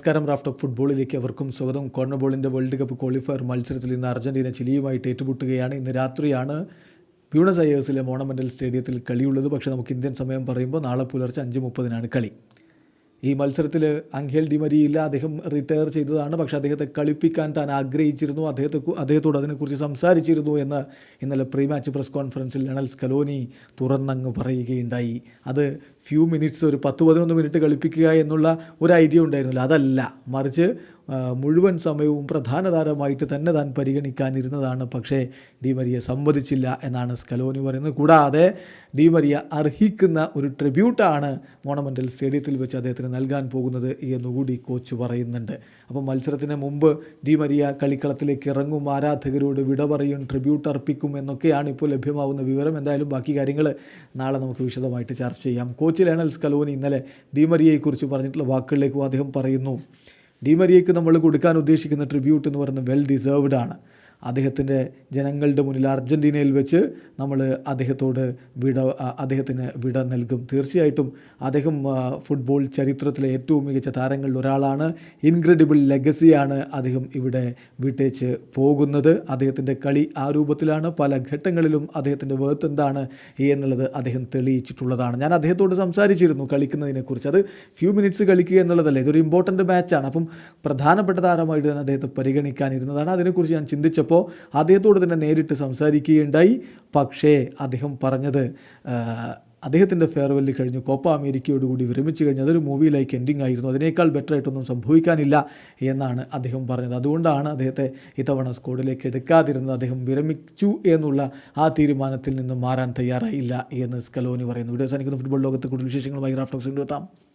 നമസ്കാരം. Raft of ഫുട്ബോളിലേക്ക് അവർക്കും സ്വാഗതം. കോർണബോളിന്റെ വേൾഡ് കപ്പ് ക്വാളിഫയർ മത്സരത്തിൽ ഇന്ന് അർജന്റീന ചിലിയുമായിട്ട് ഏറ്റുമുട്ടുകയാണ്. ഇന്ന് രാത്രിയാണ് ബ്യൂണസ് അയേഴ്സിലെ മോണമെന്റൽ സ്റ്റേഡിയത്തിൽ കളിയുള്ളത്. പക്ഷേ നമുക്ക് ഇന്ത്യൻ സമയം പറയുമ്പോൾ നാളെ പുലർച്ചെ അഞ്ച് മുപ്പതിനാണ് കളി. ഈ മത്സരത്തിൽ അങ്കേൽ ഡിമരിയില്ല അദ്ദേഹം റിട്ടയർ ചെയ്തതാണ്. പക്ഷെ അദ്ദേഹത്തെ കളിപ്പിക്കാൻ താൻ ആഗ്രഹിച്ചിരുന്നു. അദ്ദേഹത്തെ അദ്ദേഹത്തോട് അതിനെക്കുറിച്ച് സംസാരിച്ചിരുന്നു എന്ന് ഇന്നലെ പ്രീ മാച്ച് പ്രസ് കോൺഫറൻസിൽ ലണൽ സ്കലോനി തുറന്നങ്ങ് പറയുകയുണ്ടായി. അത് ഫ്യൂ മിനിറ്റ്സ് ഒരു പത്ത് പതിനൊന്ന് മിനിറ്റ് കളിപ്പിക്കുക എന്നുള്ള ഒരു ഐഡിയ ഉണ്ടായിരുന്നില്ല. അതല്ല മറിച്ച് മുഴുവൻ സമയവും പ്രധാന താരമായിട്ട് തന്നെ താൻ പരിഗണിക്കാനിരുന്നതാണ്. പക്ഷേ ഡി മരിയ സമ്മതിച്ചില്ല എന്നാണ് സ്കലോനി പറയുന്നത്. കൂടാതെ ഡി മരിയ അർഹിക്കുന്ന ഒരു ട്രിബ്യൂട്ടാണ് മോണമെന്റൽ സ്റ്റേഡിയത്തിൽ വെച്ച് അദ്ദേഹത്തിന് നൽകാൻ പോകുന്നത് എന്നുകൂടി കോച്ച് പറയുന്നുണ്ട്. അപ്പോൾ മത്സരത്തിന് മുമ്പ് ഡി മരിയ കളിക്കളത്തിലേക്ക് ഇറങ്ങും ആരാധകരോട് വിട പറയും ട്രിബ്യൂട്ട് അർപ്പിക്കും എന്നൊക്കെയാണ് ഇപ്പോൾ ലഭ്യമാവുന്ന വിവരം. എന്തായാലും ബാക്കി കാര്യങ്ങൾ നാളെ നമുക്ക് വിശദമായിട്ട് ചർച്ച ചെയ്യാം. കോച്ച് ലേണൽ സ്കലോനി ഇന്നലെ ഡി മരിയയെക്കുറിച്ച് പറഞ്ഞിട്ടുള്ള വാക്കുകളിലേക്കും അദ്ദേഹം പറയുന്നു. ഡിമരിയയ്ക്ക് നമ്മൾ കൊടുക്കാൻ ഉദ്ദേശിക്കുന്ന ട്രിബ്യൂട്ട് എന്ന് പറയുന്നത് വെൽ ഡിസേർവ്ഡ് ആണ്. അദ്ദേഹത്തിന്റെ ജനങ്ങളുടെ മുന്നിൽ അർജന്റീനയിൽ വെച്ച് നമ്മൾ അദ്ദേഹത്തോട് വിട അദ്ദേഹത്തിന് വിട നൽകും. തീർച്ചയായിട്ടും അദ്ദേഹം ഫുട്ബോൾ ചരിത്രത്തിലെ ഏറ്റവും മികച്ച താരങ്ങളിൽ ഒരാളാണ്. ഇൻക്രെഡിബിൾ ലെഗസിയാണ് അദ്ദേഹം ഇവിടെ വിട്ടേച്ച് പോകുന്നത്. അദ്ദേഹത്തിന്റെ കളി ആ രൂപത്തിലാണ്. പല ഘട്ടങ്ങളിലും അദ്ദേഹത്തിന്റെ വേർത്ത് എന്താണ് എന്നുള്ളത് അദ്ദേഹം തെളിയിച്ചിട്ടുള്ളതാണ്. ഞാൻ അദ്ദേഹത്തോട് സംസാരിച്ചിരുന്നു കളിക്കുന്നതിനെക്കുറിച്ച്. അത് ഫ്യൂ മിനിറ്റ്സ് കളിക്കുക എന്നുള്ളതല്ല ഇതൊരു ഇമ്പോർട്ടന്റ് മാച്ചാണ് അപ്പം പ്രധാനപ്പെട്ട താരമായിട്ട് തന്നെ അദ്ദേഹത്തെ പരിഗണിക്കാനിരുന്നതാണ്. അതിനെക്കുറിച്ച് ഞാൻ ചിന്തിച്ചപ്പോൾ അദ്ദേഹത്തോട് തന്നെ നേരിട്ട് സംസാരിക്കുകയുണ്ടായി. പക്ഷേ അദ്ദേഹം പറഞ്ഞത് അദ്ദേഹത്തിന്റെ ഫെയർവെൽ കഴിഞ്ഞു. കോപ്പ അമേരിക്കയോടുകൂടി വിരമിച്ചു കഴിഞ്ഞു. അതൊരു മൂവി ലൈക്ക് എൻഡിങ് ആയിരുന്നു. അതിനേക്കാൾ ബെറ്റർ ആയിട്ടൊന്നും സംഭവിക്കാനില്ല എന്നാണ് അദ്ദേഹം പറഞ്ഞത്. അതുകൊണ്ടാണ് അദ്ദേഹത്തെ ഇത്തവണ സ്കോഡിലേക്ക് എടുക്കാതിരുന്നത്. അദ്ദേഹം വിരമിച്ചു എന്നുള്ള ആ തീരുമാനത്തിൽ നിന്ന് മാറാൻ തയ്യാറായില്ല എന്ന് സ്കലോനി പറയുന്നു. വീഡിയോ സാധിക്കുന്ന ഫുട്ബോൾ ലോകത്തെ കൂടുതൽ വിശേഷങ്ങളുമായി റാഫ്റ്റോക്സ് എത്താം.